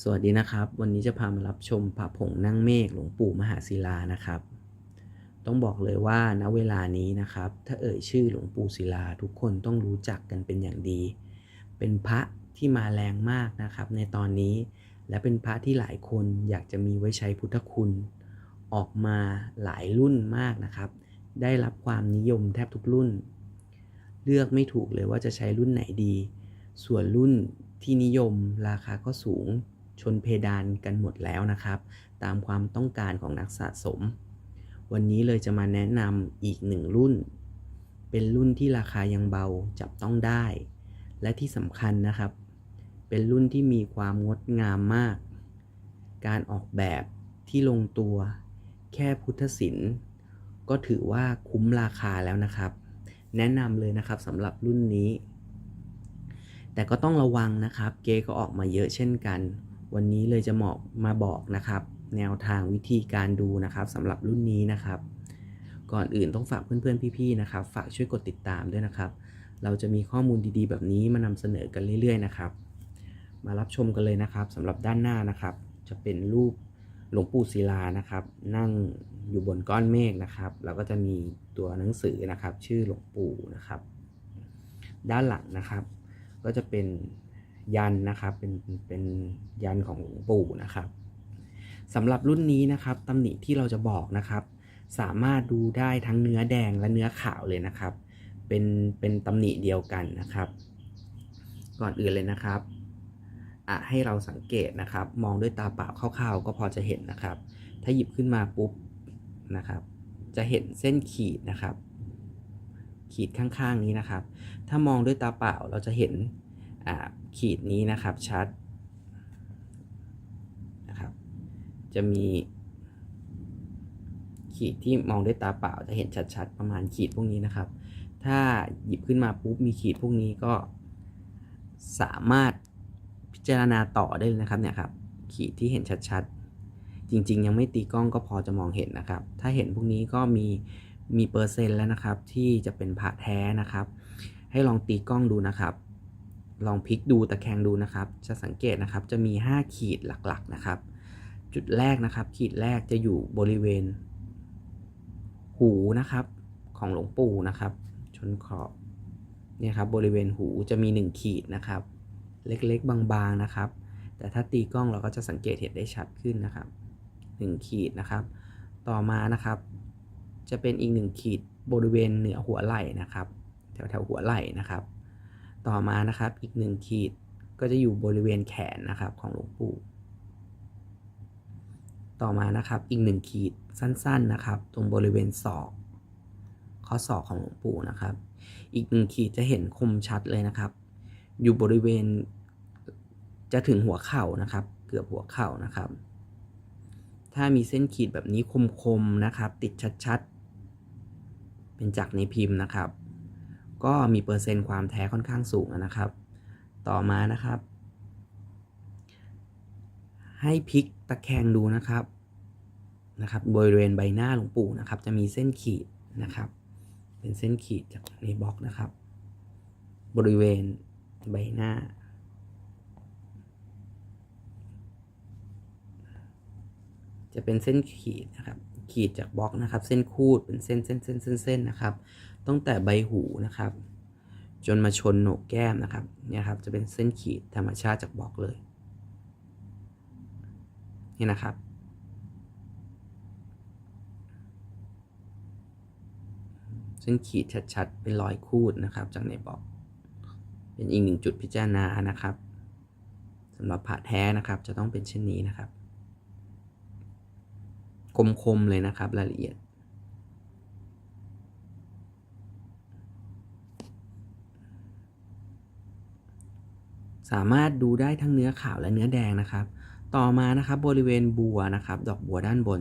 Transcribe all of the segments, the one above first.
สวัสดีนะครับ วันนี้จะพามารับชมพระผงนั่งเมฆหลวงปู่มหาศิลานะครับ ต้องบอกเลยว่าณเวลานี้นะครับ ถ้าเอ่ยชื่อหลวงปู่ศิลาทุกคนต้องรู้จักกันเป็นอย่างดี เป็นพระที่มาแรงมากนะครับ ในตอนนี้และเป็นพระที่หลายคนอยากจะมีไว้ใช้พุทธคุณ ออกมาหลายรุ่นมากนะครับ ได้รับความนิยมแทบทุกรุ่น เลือกไม่ถูกเลยว่าจะใช้รุ่นไหนดี ส่วนรุ่นที่นิยมราคาก็สูง ชนเพดานกันหมดแล้วนะครับ ตามความต้องการของนักสะสม วันนี้เลยจะมาแนะนำอีกหนึ่งรุ่น เป็นรุ่นที่ราคายังเบาจับต้องได้ และที่สำคัญนะครับ เป็นรุ่นที่มีความงดงามมาก การออกแบบที่ลงตัว แค่พุทธศิลป์ก็ถือว่าคุ้มราคาแล้วนะครับ แนะนำเลยนะครับสำหรับรุ่นนี้แต่ก็ต้องระวังนะครับ เกก็ออกมาเยอะเช่นกัน วันนี้เลยจะเหมาะมาบอกนะครับ แนวทางวิธีการดูนะครับสำหรับรุ่นนี้นะครับ ก่อนอื่นต้องฝากเพื่อนๆพี่ๆนะครับ ฝากช่วยกดติดตามด้วยนะครับ เราจะมีข้อมูลดีๆ แบบนี้มานำเสนอกันเรื่อย ๆ นะครับ มารับชมกันเลยนะครับสำหรับด้านหน้านะครับ จะเป็นรูปหลวงปู่ศิลานะครับ นั่งอยู่บนก้อนเมฆนะครับแล้วก็จะมีตัวหนังสือนะครับ ชื่อหลวงปู่นะครับ ด้านหลังนะครับ ก็จะเป็น ยันนะครับ เป็นเป็นยันของหลวงปู่นะครับสำหรับรุ่นนี้นะครับตำหนิที่เราจะบอกนะครับ สามารถดูได้ทั้งเนื้อแดงและเนื้อขาวเลยนะครับ เป็นเป็นตำหนิเดียวกันนะครับ ก่อนอื่นเลยนะครับอะให้เราสังเกตนะครับ มองด้วยตาเปล่าคร่าวๆ ก็พอจะเห็นนะครับ ถ้าหยิบขึ้นมาปุ๊บนะครับ จะเห็นเส้นขีดนะครับ ขีดข้างๆนี้นะครับ ถ้ามองด้วยตาเปล่าเราจะเห็น ขีดนี้นะครับชัดนะครับ จะมีขีดที่มองด้วยตาเปล่าจะเห็นชัดๆ ประมาณขีดพวกนี้นะครับ ถ้าหยิบขึ้นมาปุ๊บมีขีดพวกนี้ก็สามารถพิจารณาต่อได้เลยนะครับเนี่ยครับ ขีดที่เห็นชัดๆ จริงๆ ยังไม่ตีกล้องก็พอจะมองเห็นนะครับ ถ้าเห็นพวกนี้ก็มีมีเปอร์เซ็นต์แล้วนะครับ ที่จะเป็นพระแท้นะครับ ให้ลองตีกล้องดูนะครับ ลองพลิกดูตะแคงดูนะครับ จะสังเกตนะครับจะมี 5 ขีดหลักๆนะครับ จุดแรกนะครับ ขีดแรกจะอยู่บริเวณ หูนะครับของหลวงปู่นะครับ ชนขอบเนี่ยครับบริเวณหูจะมี 1 ขีดนะครับ เล็กๆบางๆนะครับ แต่ถ้าตีกล้องเราก็จะสังเกตเห็นได้ชัดขึ้นนะครับ 1 ขีดนะครับ ต่อมานะครับ จะเป็นอีก 1 ขีดบริเวณเหนือหัวไหล่นะครับ แถวๆหัวไหล่นะครับ ต่อมานะครับอีก1ขีดก็จะอยู่บริเวณแขนนะครับของหลวงปู่ ต่อมานะครับอีก1ขีดสั้นๆนะครับ ตรงบริเวณศอกข้อศอกของหลวงปู่นะครับ อีก1ขีดจะเห็นคมชัดเลยนะครับ อยู่บริเวณจะถึงหัวเข่านะครับ เกือบหัวเข่านะครับ ถ้ามีเส้นขีดแบบนี้คมๆนะครับ ติดชัดๆ เป็นจากในพิมพ์นะครับ ก็มีเปอร์เซ็นต์ความแท้ค่อนข้างสูงนะครับ ต่อมานะครับ ให้พลิกตะแคงดูนะครับนะครับบริเวณใบหน้าหลวงปู่นะครับ จะมีเส้นขีดนะครับ เป็นเส้นขีดจากในบล็อกนะครับ บริเวณใบหน้า จะเป็นเส้นขีดนะครับ ขีดจากบล็อกนะครับ เส้นคูดเป็นเส้นเส้นเส้นเส้นเส้นนะครับ ตั้งแต่ใบหูนะครับ จนมาชนโหนกแก้มนะครับเนี่ยครับจะเป็นเส้นขีดธรรมชาติจากบล็อกเลย นี่นะครับเส้นขีดชัดๆเป็นรอยคูดนะครับจากในบล็อก เป็นอีกหนึ่งจุดพิจารณานะครับสำหรับผ่าแท้นะครับจะต้องเป็นเช่นนี้นะครับ คมๆเลยนะครับ รายละเอียด สามารถดูได้ทั้งเนื้อขาวและเนื้อแดงนะครับ ต่อมานะครับบริเวณบัวนะครับ ดอกบัวด้านบน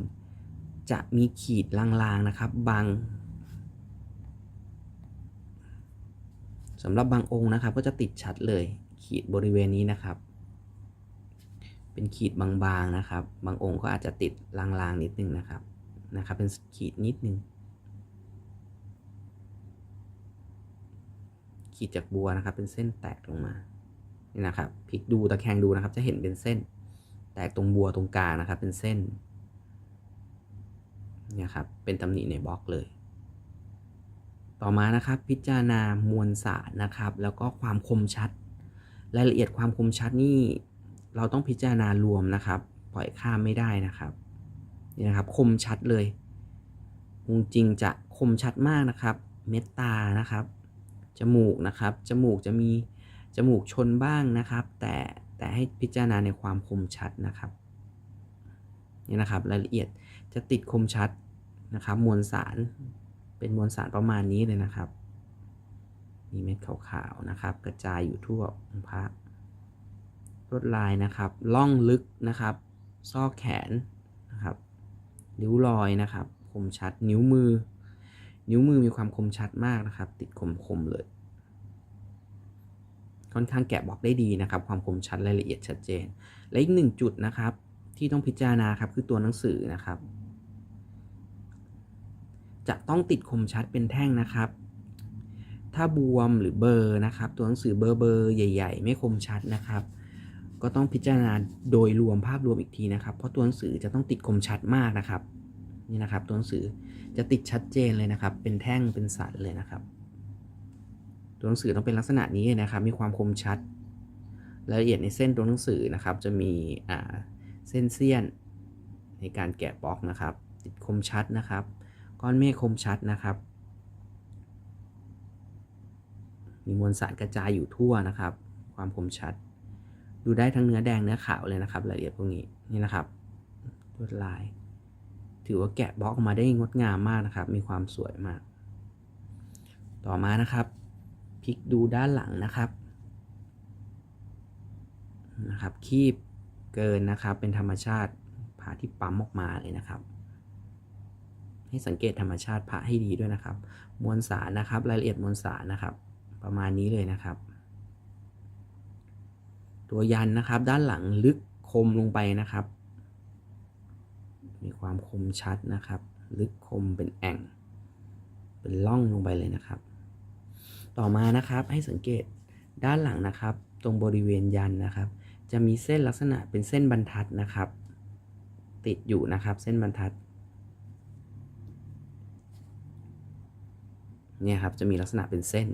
จะมีขีดลางๆนะครับบางสำหรับบางองค์นะครับ ก็จะติดชัดเลยขีดบริเวณนี้นะครับ เป็นขีดบางๆนะครับ บางองค์ก็อาจจะติดลางๆนิดนึงนะครับนะครับ เป็นขีดนิดนึง ขีดจากบัวนะครับ เป็นเส้นแตกลงมานี่นะครับพลิกดูตะแคงดูนะครับ จะเห็นเป็นเส้น แตกตรงบัวตรงกลางนะครับ เป็นเส้นเนี่ยครับเป็นตำหนิในบล็อกเลย ต่อมานะครับ พิจารณามวลสารนะครับ แล้วก็ความคมชัด รายละเอียดความคมชัดนี่ เราต้องพิจารณารวมนะครับ ปล่อยข้ามไม่ได้นะครับ นี่นะครับ คมชัดเลยจริงจะคมชัดมากนะครับ เม็ดตานะครับ จมูกนะครับ จมูกจะมีจมูกชนบ้างนะครับ แต่แต่ให้พิจารณาในความคมชัดนะครับ นี่นะครับ รายละเอียดจะติดคมชัดนะครับ มวลสารเป็นมวลสารประมาณนี้เลยนะครับ มีเม็ดขาวๆนะครับ กระจายอยู่ทั่วองค์พระ วดลายนะครับล่องลึกนะครับซอกแขนนะครับริ้วรอยนะครับ คมชัดนิ้วมือ นิ้วมือมีความคมชัดมากนะครับ ติดคมคมเลย ค่อนข้างแกะบล็อกได้ดีนะครับ ความคมชัดรายละเอียดชัดเจน และอีกหนึ่งจุดนะครับ ที่ต้องพิจารณาครับคือตัวหนังสือนะครับ จะต้องติดคมชัดเป็นแท่งนะครับถ้าบวมหรือเบอร์นะครับ ตัวหนังสือเบอร์เบอร์ใหญ่ ๆ ไม่คมชัดนะครับ ก็ต้องพิจารณาโดยรวมภาพรวมอีกทีนะครับ เพราะตัวหนังสือจะต้องติดคมชัดมากนะครับ นี่นะครับ ตัวหนังสือจะติดชัดเจนเลยนะครับ เป็นแท่งเป็นสันเลยนะครับ ตัวหนังสือต้องเป็นลักษณะนี้นะครับ มีความคมชัดรายละเอียดในเส้นตัวหนังสือนะครับ จะมีเส้นเสี้ยนในการแกะบล็อกนะครับ ติดคมชัดนะครับ ก้อนเมฆคมชัดนะครับ มีมวลสารกระจายอยู่ทั่วนะครับ ความคมชัด ดูได้ทั้งเนื้อแดงเนื้อขาวเลยนะครับรายละเอียดพวกนี้นี่นะครับลวดลาย ถือว่าแกะบล็อกออกมาได้งดงามมากนะครับ มีความสวยมาก ต่อมานะครับพลิกดูด้านหลังนะครับนะครับคีบเกินนะครับเป็นธรรมชาติผ่าที่ปั๊มออกมาเลยนะครับ ให้สังเกตธรรมชาติผ่าให้ดีด้วยนะครับ มวลสารนะครับ รายละเอียดมวลสารนะครับ ประมาณนี้เลยนะครับ ตัวยันนะครับ ด้านหลังลึกคมลงไปนะครับ มีความคมชัดนะครับ ลึกคมเป็นแอ่ง เป็นล่องลงไปเลยนะครับ ต่อมานะครับให้สังเกตด้านหลังนะครับ ตรงบริเวณยันนะครับ จะมีเส้นลักษณะเป็นเส้นบรรทัดนะครับ ติดอยู่นะครับเส้นบรรทัดเนี่ยครับจะมีลักษณะเป็นเส้น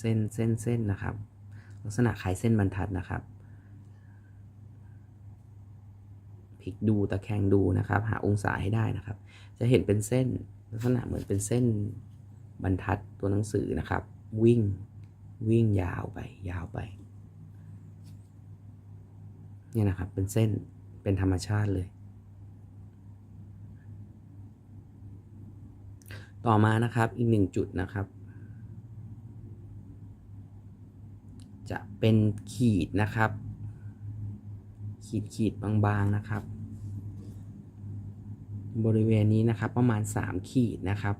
เส้นเส้นเส้นนะครับ ลักษณะคล้ายเส้นบรรทัดนะครับพ ลิกดูตะแคงดูนะครับ หาองศาให้ได้นะครับ จะเห็นเป็นเส้นลักษณะเหมือนเป็นเส้นบรรทัดตัวหนังสือนะครับ วิ่งวิ่งยาวไปยาวไปเนี่ยนะครับเป็นเส้นเป็นธรรมชาติเลย ต่อมานะครับอีกหนึ่งจุดนะครับ จะเป็นขีดนะครับ ขีดขีดบางๆนะครับ บริเวณนี้นะครับประมาณ 3 ขีดนะครับ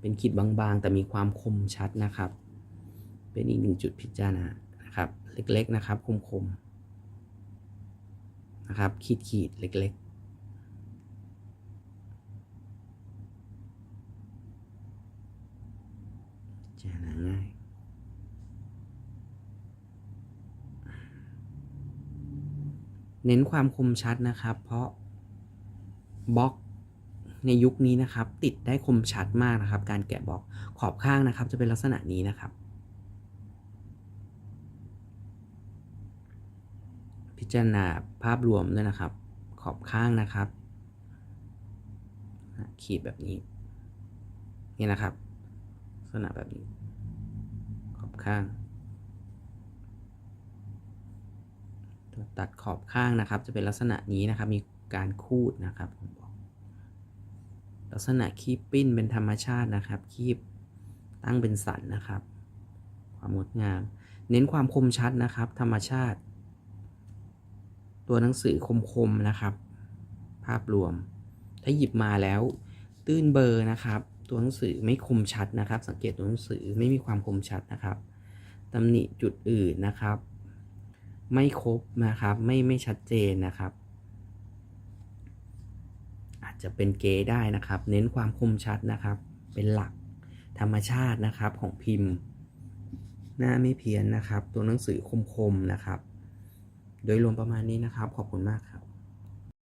เป็นขีดบางๆ แต่มีความคมชัดนะครับ เป็นอีกหนึ่งจุดพิจารณานะครับ เล็กๆนะครับ คมๆนะครับ ขีดขีดเล็กๆจารณาง่ายเน้นความคมชัดนะครับ เพราะบล็อก ในยุคนี้นะครับ ติดได้คมชัดมากนะครับ การแกะบล็อกขอบข้างนะครับ จะเป็นลักษณะนี้นะครับ พิจารณาภาพรวมด้วยนะครับ ขอบข้างนะครับ ขีดแบบนี้นี่นะครับ ลักษณะแบบนี้ ขอบข้างตัดขอบข้างนะครับ จะเป็นลักษณะนี้นะครับ มีการคูดนะครับผม ลักษณะคีบปิ้นเป็นธรรมชาตินะครับ คีบตั้งเป็นสันนะครับ ความงดงาม เน้นความคมชัดนะครับ ธรรมชาติ ตัวหนังสือคมๆนะครับ ภาพรวม ถ้าหยิบมาแล้วตื้นเบอร์นะครับ ตัวหนังสือไม่คมชัดนะครับ สังเกตตัวหนังสือไม่มีความคมชัดนะครับตำหนิจุดอื่นนะครับ ไม่ครบนะครับ ไม่ไม่ชัดเจนนะครับ จะเป็นเกย์ได้นะครับ เน้นความคมชัดนะครับ เป็นหลักธรรมชาตินะครับของพิมพ์ หน้าไม่เพี้ยนนะครับ ตัวหนังสือคมๆนะครับ โดยรวมประมาณนี้นะครับ ขอบคุณมากครับ